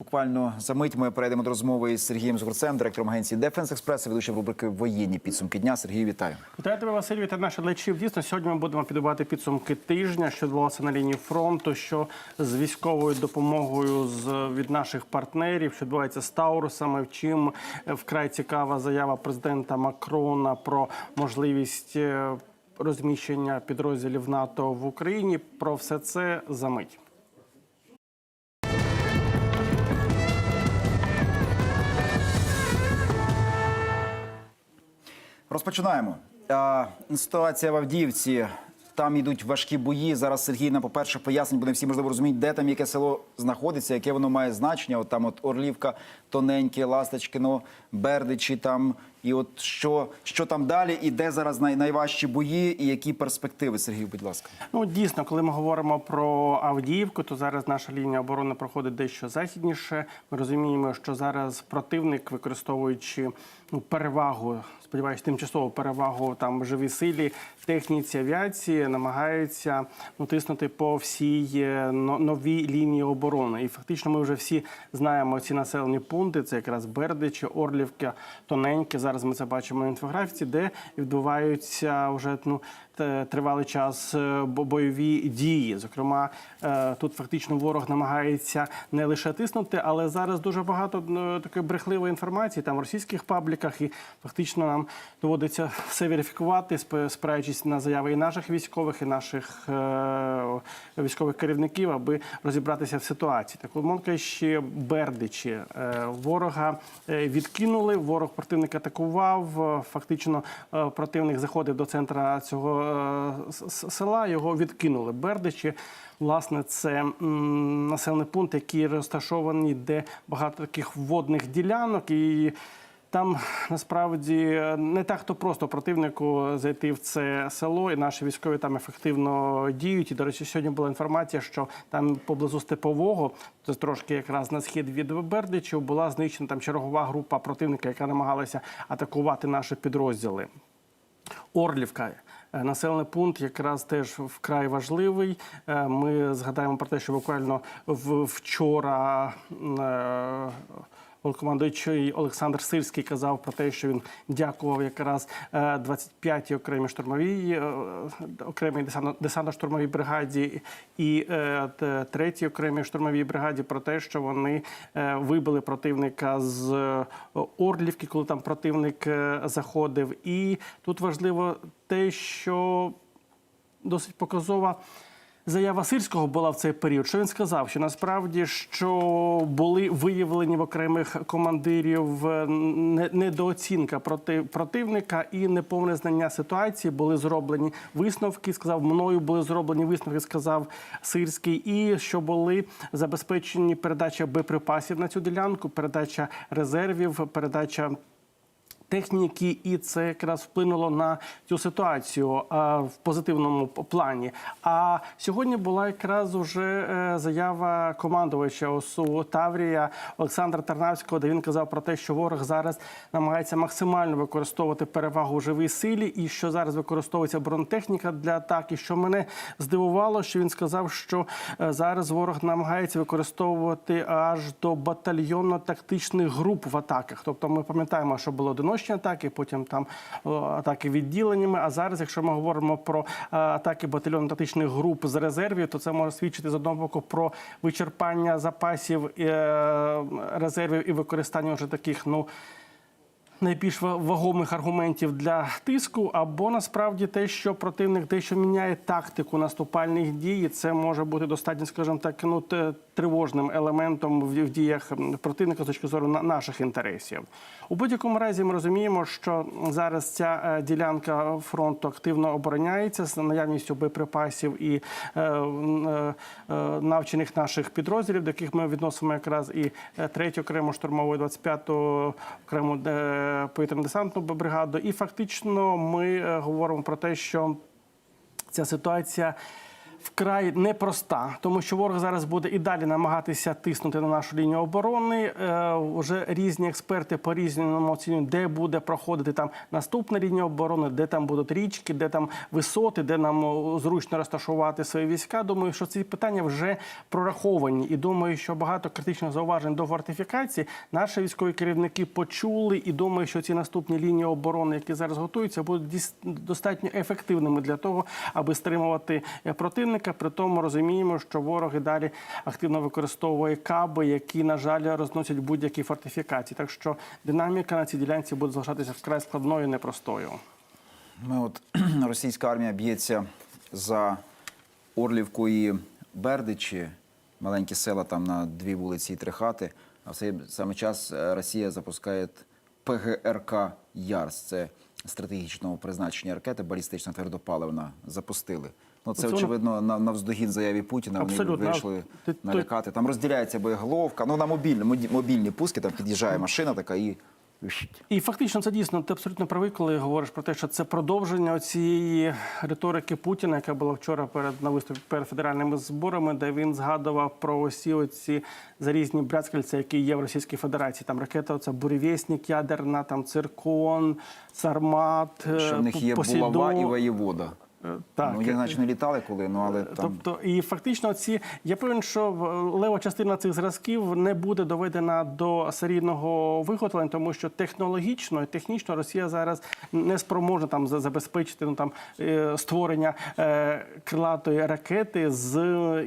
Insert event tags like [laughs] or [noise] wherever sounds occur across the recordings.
Буквально за мить ми перейдемо до розмови із Сергієм Згурцем, директором агенції Дефенс Експрес, ведучим рубрики Воєнні підсумки дня. Сергій, вітаю. Вітаю тебе, Василь, вітаю наших глядачів. Дійсно, сьогодні ми будемо підбивати підсумки тижня, що відбувалося на лінії фронту, що з військовою допомогою з від наших партнерів, що відбувається з Таурусами. Вчим е, вкрай цікава заява президента Макрона про можливість е, розміщення підрозділів НАТО в Україні. Про все це за мить. Розпочинаємо. Ситуація в Авдіївці. Там йдуть важкі бої. Зараз Сергій нам, по-перше, пояснить, бо не всі можливо розуміють, де там яке село знаходиться, яке воно має значення. От там от Орлівка, Тоненьке, Ласточкино, Бердичі там. І от що, що там далі, і де зараз най, найважчі бої, і які перспективи, Сергій, будь ласка. Ну дійсно, коли ми говоримо про Авдіївку, то зараз наша лінія оборони проходить дещо західніше. Ми розуміємо, що зараз противник, використовуючи ну перевагу, сподіваюся, тимчасову перевагу там живі силі, техніці, авіації, намагається ну, тиснути по всій е, новій лінії оборони. І фактично ми вже всі знаємо ці населені пункти. Це якраз Бердичі, Орлівка, Тоненьке. Зараз ми це бачимо на інфографіці, де відбуваються вже ну тривалий час е, бойові дії. Зокрема, е, тут фактично ворог намагається не лише тиснути, але зараз дуже багато такої брехливої інформації там в російських пабліках, і фактично нам доводиться все верифікувати, сп- спираючись на заяви і наших військових, і наших е, військових керівників, аби розібратися в ситуації. Так, умовно ще Бердичі е, ворога е, відкинули. Ворог противник атакував. Фактично противник заходив до центра цього села. Його відкинули. Бердичі. Власне, це населений пункт, який розташований, де багато таких водних ділянок і. Там насправді не так то просто противнику зайти в це село, і наші військові там ефективно діють. І до речі, сьогодні була інформація, що там поблизу степового, це трошки якраз на схід від Бердичів, була знищена там чергова група противника, яка намагалася атакувати наші підрозділи. Орлівка. е, Населений пункт якраз теж вкрай важливий. Е, Ми згадаємо про те, що буквально вчора е, командуючий Олександр Сирський казав про те, що він дякував якраз е, 25-й окремій штурмовій е, окремій десантно- десантно-штурмовій бригаді і е, т- третій окремій штурмовій бригаді про те, що вони е, вибили противника з е, Орлівки, коли там противник е, заходив. І тут важливо те, що досить показова. Заява Сирського була в цей період. Що він сказав? Що насправді що були виявлені в окремих командирів е, недооцінка проти противника і неповне знання ситуації. Були зроблені висновки. Сказав, мною були зроблені висновки. Сказав Сирський, і що були забезпечені передача боєприпасів на цю ділянку, передача резервів, передача техніки, і це якраз вплинуло на цю ситуацію а, в позитивному плані. А сьогодні була якраз уже е, заява командувача ОСУ Таврія Олександра Тарнавського, де він казав про те, що ворог зараз намагається максимально використовувати перевагу у живій силі, і що зараз використовується бронетехніка для атаки. Що мене здивувало, що він сказав, що е, зараз ворог намагається використовувати аж до батальйонно-тактичних груп в атаках. Тобто, ми пам'ятаємо, що було були одиночні атаки, потім там атаки відділеннями. А зараз, якщо ми говоримо про е, атаки батальйонно-тактичних груп з резервів, то це може свідчити з одного боку про вичерпання запасів е, резервів і використання вже таких ну найбільш вагомих аргументів для тиску, або насправді те, що противник дещо міняє тактику наступальних дій, і це може бути достатньо, скажімо так, ну тривожним елементом в діях противника з точки зору на- наших інтересів. У будь-якому разі ми розуміємо, що зараз ця е, ділянка фронту активно обороняється з наявністю боєприпасів і е, е, е, навчених наших підрозділів, до яких ми відносимо якраз і е, третю окрему штурмову, і 25-ту окрему е, повітряно-десантну бригаду. І фактично ми е, говоримо про те, що ця ситуація вкрай непроста, тому що ворог зараз буде і далі намагатися тиснути на нашу лінію оборони. Е, Вже різні експерти по різному оцінюють, де буде проходити там наступна лінія оборони, де там будуть річки, де там висоти, де нам зручно розташувати свої війська. Думаю, що ці питання вже прораховані, і думаю, що багато критичних зауважень до фортифікації наші військові керівники почули. І думаю, що ці наступні лінії оборони, які зараз готуються, будуть достатньо ефективними для того, аби стримувати е, противника. При тому розуміємо, що ворог і далі активно використовує каби, які на жаль розносять будь-які фортифікації. Так що динаміка на цій ділянці буде залишатися вкрай складною, і непростою. Ми от [clears throat] російська армія б'ється за Орлівку і Бердичі, маленькі села там на дві вулиці і три хати. А в цей саме час е, Росія запускає ПГРК Ярс. Це стратегічного призначення ракети, балістична твердопаливна. Запустили. Ну це очевидно на навздогін заяві Путіна. Вони вийшли Ти- ти- налякати. Там розділяється боєголовка. Ну на мобільні мобільні пуски. Там під'їжджає машина така і. І фактично це дійсно ти абсолютно правий, коли говориш про те, що це продовження цієї риторики Путіна, яка була вчора перед на виступі перед федеральними зборами, де він згадував про усі оці зарізні брязкальця, які є в Російській Федерації. Там ракета, це буревісник ядерна, там циркон, сармат, Що в них є булава і воєвода. Е, Так, ну, я наче не літали коли, ну але там. Тобто, і фактично, ці я певен, що лева частина цих зразків не буде доведена до серійного виготовлення, тому що технологічно і технічно Росія зараз не спроможна там забезпечити ну там е, створення е, крилатої ракети з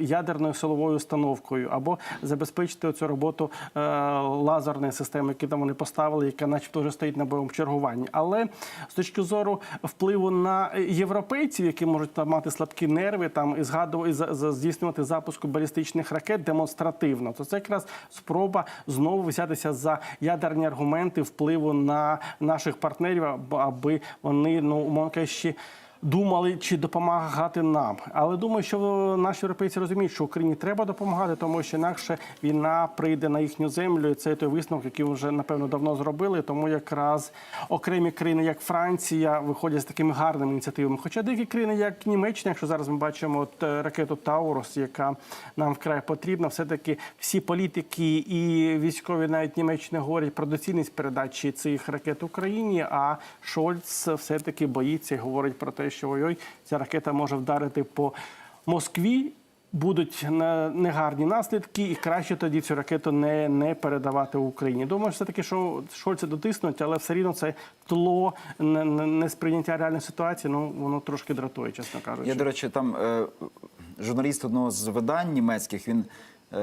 ядерною силовою установкою, або забезпечити цю роботу е, лазерної системи, які там вони поставили, яка, начебто, вже стоїть на бойовому чергуванні. Але з точки зору впливу на європейців, які можуть там мати слабкі нерви, там і згадувати здійснювати запуск балістичних ракет демонстративно, то це якраз спроба знову взятися за ядерні аргументи впливу на наших партнерів, аби вони ну кажучи, Думали, чи допомагати нам, але думаю, що наші європейці розуміють, що Україні треба допомагати, тому що інакше війна прийде на їхню землю. І це той висновок, який вже напевно давно зробили. Тому якраз окремі країни, як Франція, виходять з такими гарними ініціативами. Хоча деякі країни, як Німеччина, якщо зараз ми бачимо от, е, ракету Таурус, яка нам вкрай потрібна, все таки всі політики і військові навіть Німеччини говорять про доцільність передачі цих ракет Україні. А Шольц все таки боїться і говорить про те, що ой-ой, ця ракета може вдарити по Москві. Будуть негарні наслідки, і краще тоді цю ракету не, не передавати Україні. Думаю, все таки, що Шольце дотиснуть, але все рівно це тло не- не- несприйняття реальної ситуації. Ну воно трошки дратує, чесно кажучи. Я, до речі, там е, журналіст одного з видань німецьких він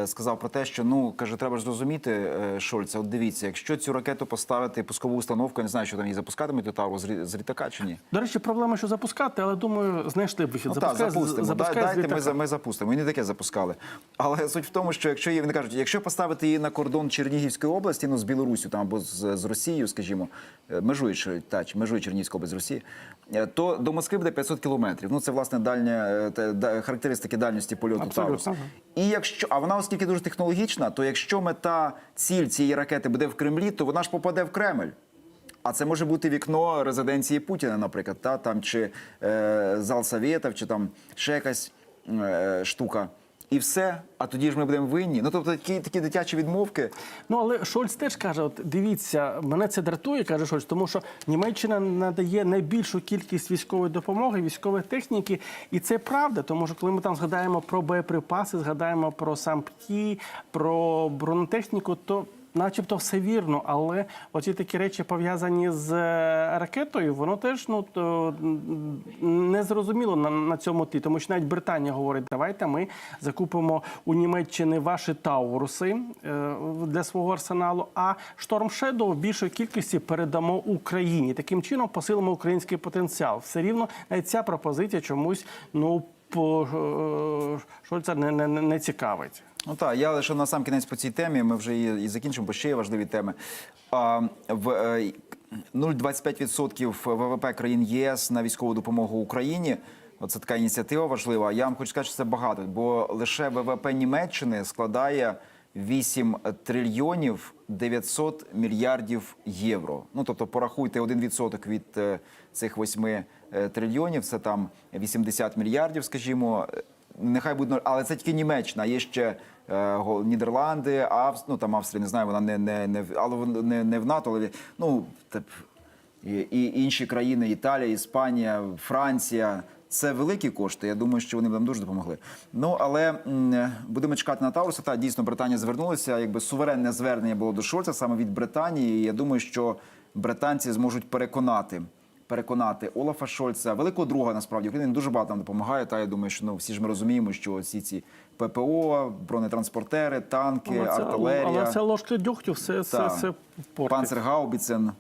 сказав про те, що ну каже, треба ж зрозуміти е, Шольца. От дивіться, якщо цю ракету поставити пускову установку, я не знаю, що там її запускатимуть Тавру з, літака чи ні. До речі, проблема, що запускати, але думаю, знайшли б вихід. Ну так, запустимо. запускай Дай- Дайте ми, ми запустимо. І не таке запускали. Але [laughs] суть в тому, що якщо її, вони кажуть, якщо поставити її на кордон Чернігівської області, ну з Білорусю там або з, з Росією, скажімо, е, межуючи та межує Чернігівська область з Росії, е, то до Москви буде 500 кілометрів. Ну це власне дальня е, да- характеристики дальності польоту Абсолютно. Таурус. І якщо а вона оскільки дуже технологічна, то якщо мета ціль цієї ракети буде в Кремлі, то вона ж попаде в Кремль. А це може бути вікно резиденції Путіна, наприклад, та там чи е, зал Совєтів, чи там ще якась е, штука. І все. А тоді ж ми будемо винні. Ну тобто такі, такі дитячі відмовки. Ну але Шольц теж каже: от дивіться, мене це дратує, каже Шольц, тому що Німеччина надає найбільшу кількість військової допомоги, військової техніки, і це правда. Тому що коли ми там згадаємо про боєприпаси, згадаємо про сампті, про бронетехніку, то Начебто все вірно, але оці такі речі пов'язані з е, ракетою, воно теж ну то не зрозуміло на, на цьому тлі, тому що навіть Британія говорить, давайте ми закупимо у Німеччини ваші тауруси е, для свого арсеналу, а Storm Shadow в більшої кількості передамо Україні. Таким чином посилимо український потенціал. Все рівно навіть ця пропозиція чомусь ну по е, Шольца не, не не цікавить. Ну так, я лише на сам кінець по цій темі. Ми вже і, і закінчимо, бо ще є важливі теми. А, в е, 0,25% ВВП країн ЄС на військову допомогу Україні. Оце така ініціатива важлива. Я вам хочу сказати, що це багато, бо лише ВВП Німеччини складає 8 трильйонів 900 мільярдів євро. Ну тобто, порахуйте 1% від е, цих 8 е, трильйонів, це там 80 мільярдів, скажімо. Нехай буде, нор- але це тільки Німеччина. Є ще е, Нідерланди, Авс... ну там Австрія, не знаю, вона не, не, не, але не, не в НАТО, але ну тип, і, і інші країни, Італія, Іспанія, Франція. Це великі кошти. Я думаю, що вони б нам дуже допомогли. Ну але м, будемо чекати на Тауруса. Та дійсно Британія звернулася. Якби суверенне звернення було до Шольца саме від Британії. І я думаю, що британці зможуть переконати. Переконати Олафа Шольца, великого друга насправді Україна дуже багато нам допомагає. Та я думаю, що ну всі ж ми розуміємо, що всі ці ППО, бронетранспортери, танки, Але це, артилерія. але це ложки дьогтю, все, це, це, це. Панцергаубіцен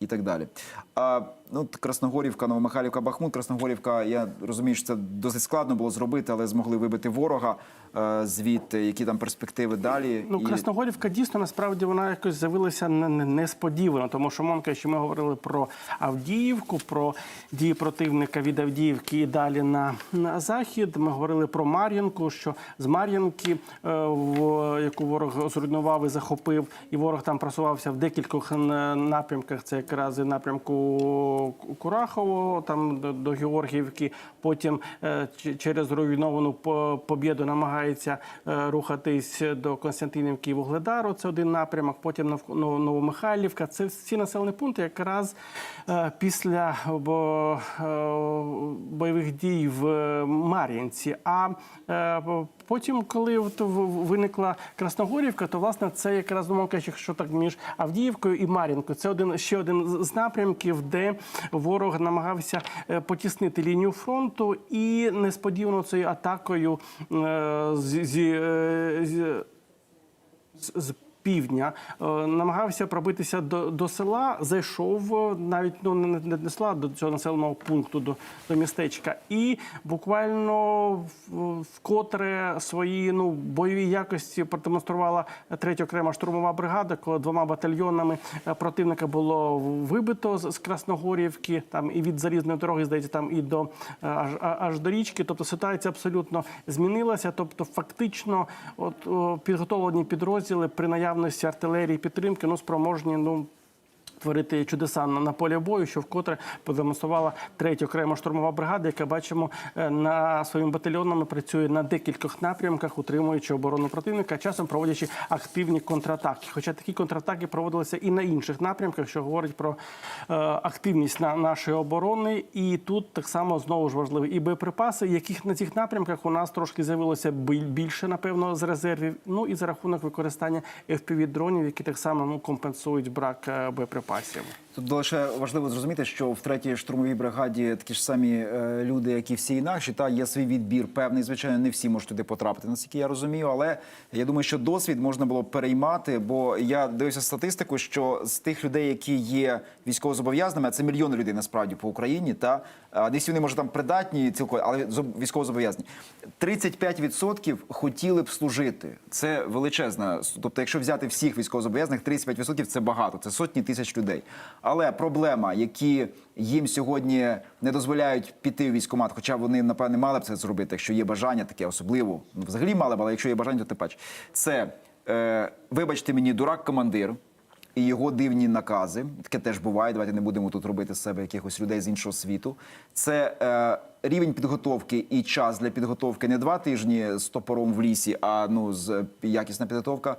і так далі. А, ну, Красногорівка, Новомихайлівка, Бахмут. Красногорівка, я розумію, що це досить складно було зробити, але змогли вибити ворога е, звідти, які там перспективи далі. Ну, І- Красногорівка дійсно насправді вона якось з'явилася не- не- несподівано, тому що Монка, що ми говорили про Авдіївку, про дії противника від Авдіївки і далі на, на захід. Ми говорили про Мар'їнку, що з Мар'їнки, е, в яку ворог зруйнував і захопив, і ворог там просувався в декількох напрямках. Це якраз і напрямку Курахово, там до, Георгіївки. Потім е, через руйновану по- побєду намагається е, рухатись до Константинівки і Вугледару. Це один напрямок. Потім Нов- Новомихайлівка. Це всі населені пункти, якраз е, після бо, бойових дій в Мар'їнці. А потім, коли виникла Красногорівка, то власне це якраз думав, що так між Авдіївкою і Мар'їнкою. Це один ще один з напрямків, де ворог намагався е, потіснити лінію фронту і несподівано цією атакою е, е, з- з, з півдня е, намагався пробитися до, до села, зайшов е, навіть ну не, не села до цього населеного пункту, до, до містечка, і буквально вкотре свої ну бойові якості продемонструвала третя окрема штурмова бригада, коли двома батальйонами е, противника було вибито з, Красногорівки, там і від залізної дороги, здається, там і до аж, аж до річки. Тобто ситуація абсолютно змінилася. Тобто, фактично, от підготовлені підрозділи при наявності артилерії підтримки, ну спроможні, ну. Творити чудеса на, полі бою, що вкотре продемонструвала третя окрема штурмова бригада, яка бачимо е, на своїми батальйонами працює на декількох напрямках, утримуючи оборону противника, часом проводячи активні контратаки. Хоча такі контратаки проводилися і на інших напрямках, що говорить про е, активність на нашої оборони. І тут так само знову ж важливі і боєприпаси, яких на цих напрямках у нас трошки з'явилося біль- більше, напевно, з резервів. Ну і за рахунок використання fpv дронів, які так само ну компенсують брак е, боєприпасів. Тут лише важливо зрозуміти, що в третій штурмовій бригаді такі ж самі е, люди, як і всі інакші, та є свій відбір певний. Звичайно, не всі можуть туди потрапити, наскільки я розумію. Але я думаю, що досвід можна було переймати, бо я дивився статистику, що з тих людей, які є військовозобов'язаними, а це мільйони людей насправді по Україні, та не вони може там придатні цілком, але зоб- військовозобов'язані. 35% хотіли б служити. Це величезна. Тобто, якщо взяти всіх військовозобов'язаних, 35% – це багато, це сотні тисяч людей. Але проблема, які їм сьогодні не дозволяють піти в військкомат, хоча вони напевне мали б це зробити, якщо є бажання таке особливо. Ну взагалі мали б, але якщо є бажання, то тим паче. Це е, вибачте мені, дурак командир. І його дивні накази, таке теж буває. Давайте не будемо тут робити з себе якихось людей з іншого світу. Це е, рівень підготовки і час для підготовки не два тижні з топором в лісі, а ну з якісна підготовка.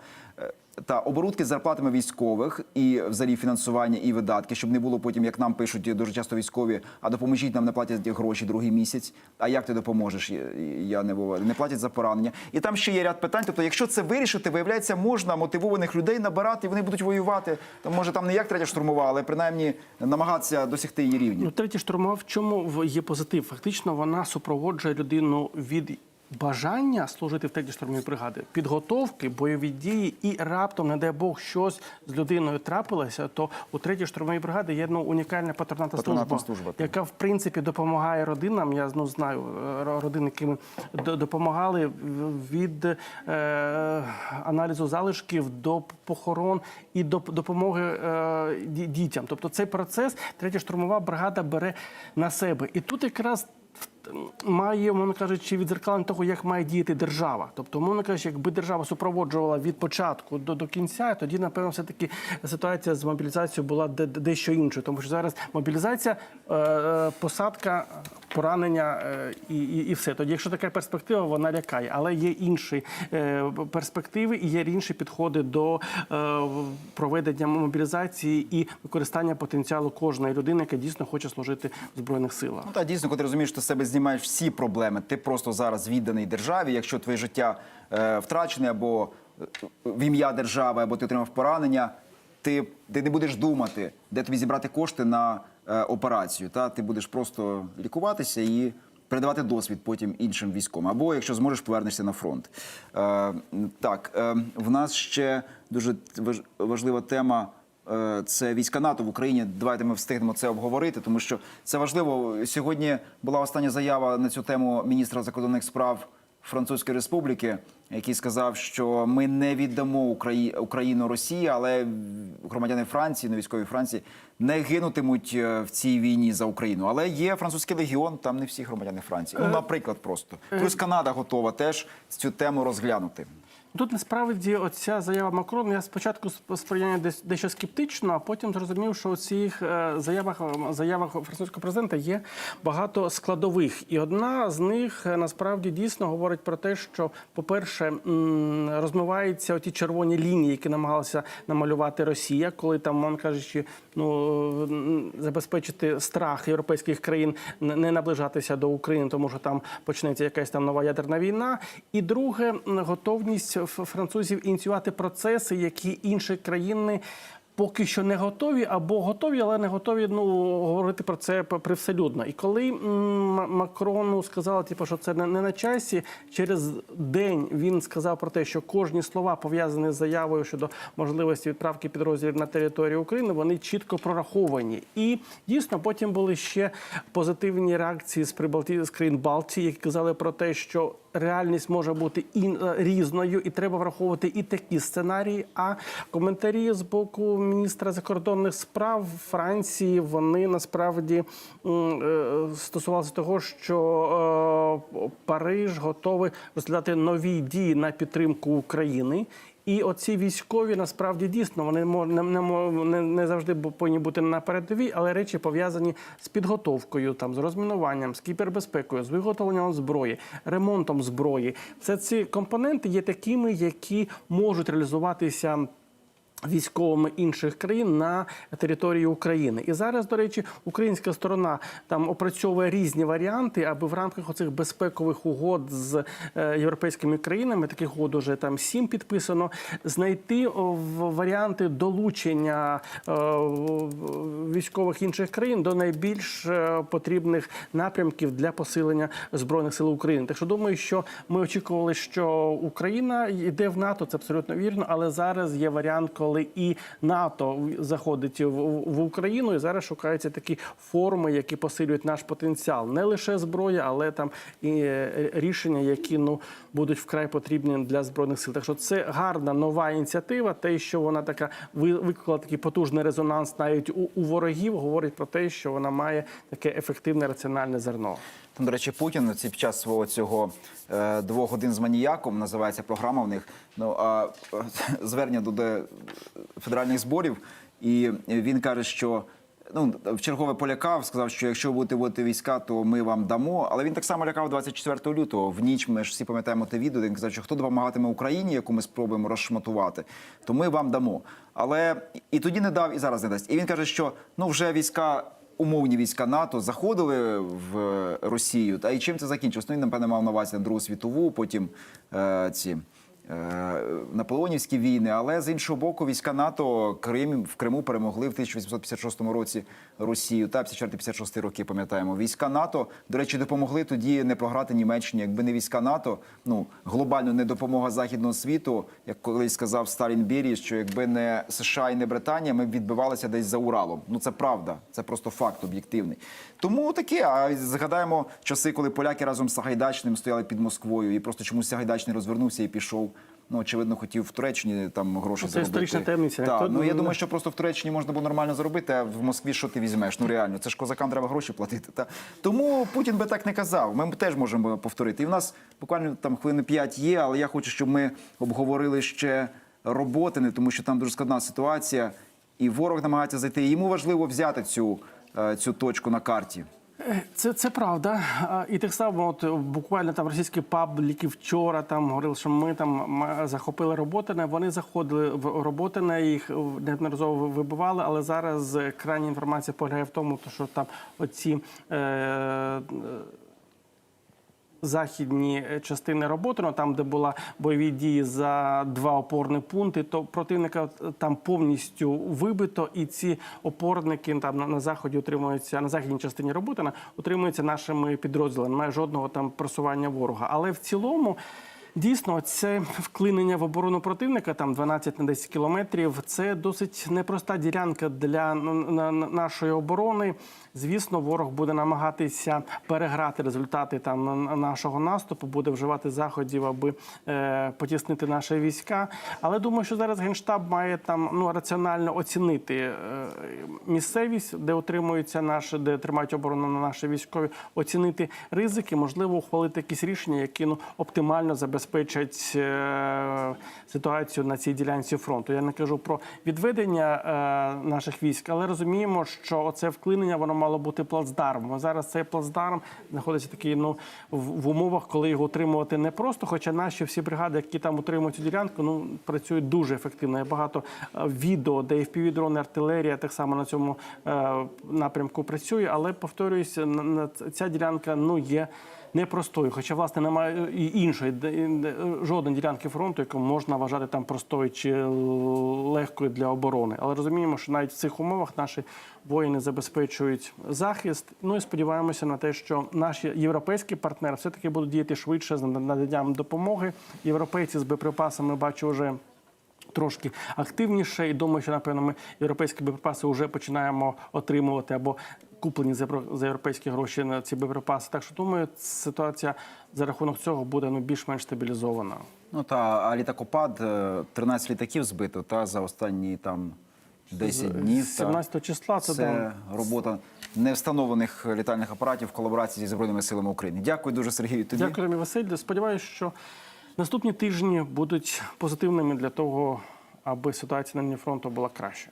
Та оборудки з зарплатами військових і взагалі фінансування і видатки, щоб не було потім, як нам пишуть дуже часто військові, а допоможіть нам не платять гроші другий місяць. А як ти допоможеш? Я- не буваю. Не платять за поранення. І там ще є ряд питань. Тобто, якщо це вирішити, виявляється, можна мотивованих людей набирати, і вони будуть воювати. Там може там не як третя штурмова, але принаймні намагатися досягти її рівня. Ну, третя штурмова в чому є позитив? Фактично вона супроводжує людину від бажання служити в третій штурмовій бригаді, підготовки, бойові дії, і раптом, не дай Бог, щось з людиною трапилося, то у третій штурмовій бригаді є ну, унікальна патронатна служба, служба, яка в принципі допомагає родинам. Я ну, знаю е, родини, яким допомагали від е, аналізу залишків до похорон і до допомоги е, дітям. Тобто цей процес третя штурмова бригада бере на себе. І тут якраз має, мовно кажучи, відзеркалення того, як має діяти держава. Тобто, мовно кажучи, якби держава супроводжувала від початку до, до кінця, тоді, напевно, все-таки ситуація з мобілізацією була де- де- дещо іншою. Тому що зараз мобілізація, е, е, посадка, поранення е, і, і, і все. Тоді, якщо така перспектива, вона лякає. Але є інші перспективи і є інші підходи до проведення мобілізації і використання потенціалу кожної людини, яка дійсно хоче служити в збройних силах. Ну так, дійсно, коли розумієш, що себе знімаєш всі проблеми, ти просто зараз відданий державі. Якщо твоє життя е, втрачене або е, в ім'я держави, або ти отримав поранення, ти, ти не будеш думати, де тобі зібрати кошти на е, операцію. Та ти будеш просто лікуватися і передавати досвід потім іншим військовим. Або якщо зможеш, повернешся на фронт. Е, так, е, в нас ще дуже важ- важлива тема. Е, Це війська НАТО в Україні. Давайте ми встигнемо це обговорити, тому що це важливо. Сьогодні була остання заява на цю тему міністра закордонних справ Французької Республіки, який сказав, що ми не віддамо Украї... Україну Росії, але громадяни Франції, на військовій Франції не гинутимуть е, в цій війні за Україну. Але є французький легіон, там не всі громадяни Франції. Ну, наприклад, просто плюс Канада готова теж цю тему розглянути. Тут насправді оця заява Макрона. Я спочатку сп- сприйняв дещо скептично, а потім зрозумів, що у цих е, заявах заявах французького президента є багато складових, і одна з них е, насправді дійсно говорить про те, що, по-перше, розмиваються оті червоні лінії, які намагалася намалювати Росія, коли там, мовно кажучи, ну забезпечити страх європейських країн не наближатися до України, тому що там почнеться якась там нова ядерна війна. І друге, готовність французів ініціювати процеси, які інші країни. Поки що не готові або готові, але не готові ну говорити про це привселюдно. І коли Макрону сказали, типу, що це не, не на часі, через день він сказав про те, що кожні слова пов'язані з заявою щодо можливості відправки підрозділів на територію України, вони чітко прораховані. І дійсно потім були ще позитивні реакції з Прибалті з країн Балтії, які казали про те, що реальність може бути ін, е, різною, і треба враховувати і такі сценарії. А коментарі з боку міністра закордонних справ Франції вони насправді е, стосувалися того, що е, Париж готовий розглядати нові дії на підтримку України. І оці військові насправді дійсно вони не, не, не, завжди повинні бути на передовій, але речі пов'язані з підготовкою, там з розмінуванням, з кібербезпекою, з виготовленням зброї, ремонтом зброї. Все ці компоненти є такими, які можуть реалізуватися. Військовими інших країн на території України, і зараз, до речі, українська сторона там опрацьовує різні варіанти, аби в рамках оцих безпекових угод з е, європейськими країнами, таких угод уже там сім підписано, знайти варіанти долучення е, військових інших країн до найбільш е, потрібних напрямків для посилення збройних сил України. Так що думаю, що ми очікували, що Україна йде в НАТО, це абсолютно вірно, але зараз є варіант, коли і НАТО заходить в, Україну, і зараз шукаються такі форми, які посилюють наш потенціал, не лише зброя, але там і е, рішення, які ну будуть вкрай потрібні для збройних сил. Так що це гарна нова ініціатива. Те, що вона така ви- викликала такий потужний резонанс навіть у, у ворогів, говорить про те, що вона має таке ефективне раціональне зерно. Там, до речі, Путін під час свого цього е, двох годин з маніяком називається програма в них. Ну а е, [laughs] звернення до де- федеральних зборів, і він каже, що. Ну, в чергове полякав, сказав, що якщо ви будете вводити війська, то ми вам дамо. Але він так само лякав 24 лютого. В ніч ми ж всі пам'ятаємо те відео. де Він казав, що хто допомагатиме Україні, яку ми спробуємо розшматувати, то ми вам дамо. Але і тоді не дав, і зараз не дасть. І він каже, що ну вже війська умовні війська НАТО заходили в е, Росію. Та і чим це закінчилось? Ну, він, напевне, мав на увазі Другу світову, потім е, ці. Е, Наполеонівські війни, але з іншого боку, війська НАТО Крим в Криму перемогли в 1856 році Росію та 54-56 роки. Пам'ятаємо, війська НАТО до речі допомогли тоді не програти Німеччині. Якби не війська НАТО, ну глобально не допомога західного світу, як колись сказав Сталін Бірі, що якби не США і не Британія, ми б відбивалися десь за Уралом. Ну це правда, це просто факт об'єктивний. Тому таке. А згадаємо часи, коли поляки разом з Сагайдачним стояли під Москвою, і просто чомусь Сагайдачний розвернувся і пішов Ну, очевидно, хотів в Туреччині там гроші Ну, це заробити. історична таємниця. Так, ну я думаю, що просто в Туреччині можна було нормально заробити, а в Москві що ти візьмеш? Ну реально, це ж козакам треба гроші платити. Та тому Путін би так не казав. Ми теж можемо повторити. І в нас буквально там хвилини 5 є, але я хочу, щоб ми обговорили ще роботини, тому що там дуже складна ситуація, і ворог намагається зайти. Йому важливо взяти цю, е, цю точку на карті. Це, це правда. І так само, от буквально там російські пабліки вчора там говорили, що ми там захопили роботи. Вони заходили в роботи, на їх неодноразово вибивали, але зараз крайня інформація полягає в тому, що там оці. Е, західні е, частини роботи, ну, там, де була бойові дії за два опорні пункти, то противника е, там повністю вибито, і ці опорники там на, на заході утримуються на західній частині роботи, утримуються нашими підрозділами. Немає жодного там просування ворога. Але в цілому. Дійсно, це вклинення в оборону противника, там 12 на 10 кілометрів. Це досить непроста ділянка для нашої оборони. Звісно, ворог буде намагатися переграти результати там нашого наступу, буде вживати заходів, аби е, потіснити наші війська. Але думаю, що зараз генштаб має там ну раціонально оцінити е, місцевість, де утримуються наші, де тримають оборону на наші військові, оцінити ризики, можливо, ухвалити якісь рішення, які ну оптимально забезпечать е, ситуацію на цій ділянці фронту. Я не кажу про відведення е, наших військ, але розуміємо, що оце вклинення воно мало бути плацдармом. Зараз цей плацдарм знаходиться такий ну в, умовах, коли його утримувати не просто. Хоча наші всі бригади, які там утримують цю ділянку, ну працюють дуже ефективно. Є багато е, відео, де FPV-дрони, артилерія так само на цьому напрямку працює. Але на ця ділянка ну є непростою. Хоча, власне, немає і іншої жодної ділянки фронту, яку можна вважати там простою чи легкою для оборони. Але розуміємо, що навіть в цих умовах наші воїни забезпечують захист. Ну і сподіваємося на те, що наші європейські партнери все-таки будуть діяти швидше з наданням допомоги. Європейці з боєприпасами бачу вже. Трошки активніше, і думаю, що напевно ми європейські боєприпаси вже починаємо отримувати або куплені за європейські гроші на ці боєприпаси. Так що думаю, ситуація за рахунок цього буде ну більш-менш стабілізована. Ну та літакопад е, 13 літаків збито та за останні там 10 днів. З та. 17 числа це, Це робота невстановлених літальних апаратів в колаборації зі збройними силами України. Дякую дуже, Сергію. Тобі Дякую, Василь. Сподіваюся, що наступні тижні будуть позитивними для того, аби ситуація на лінії фронту була кращою.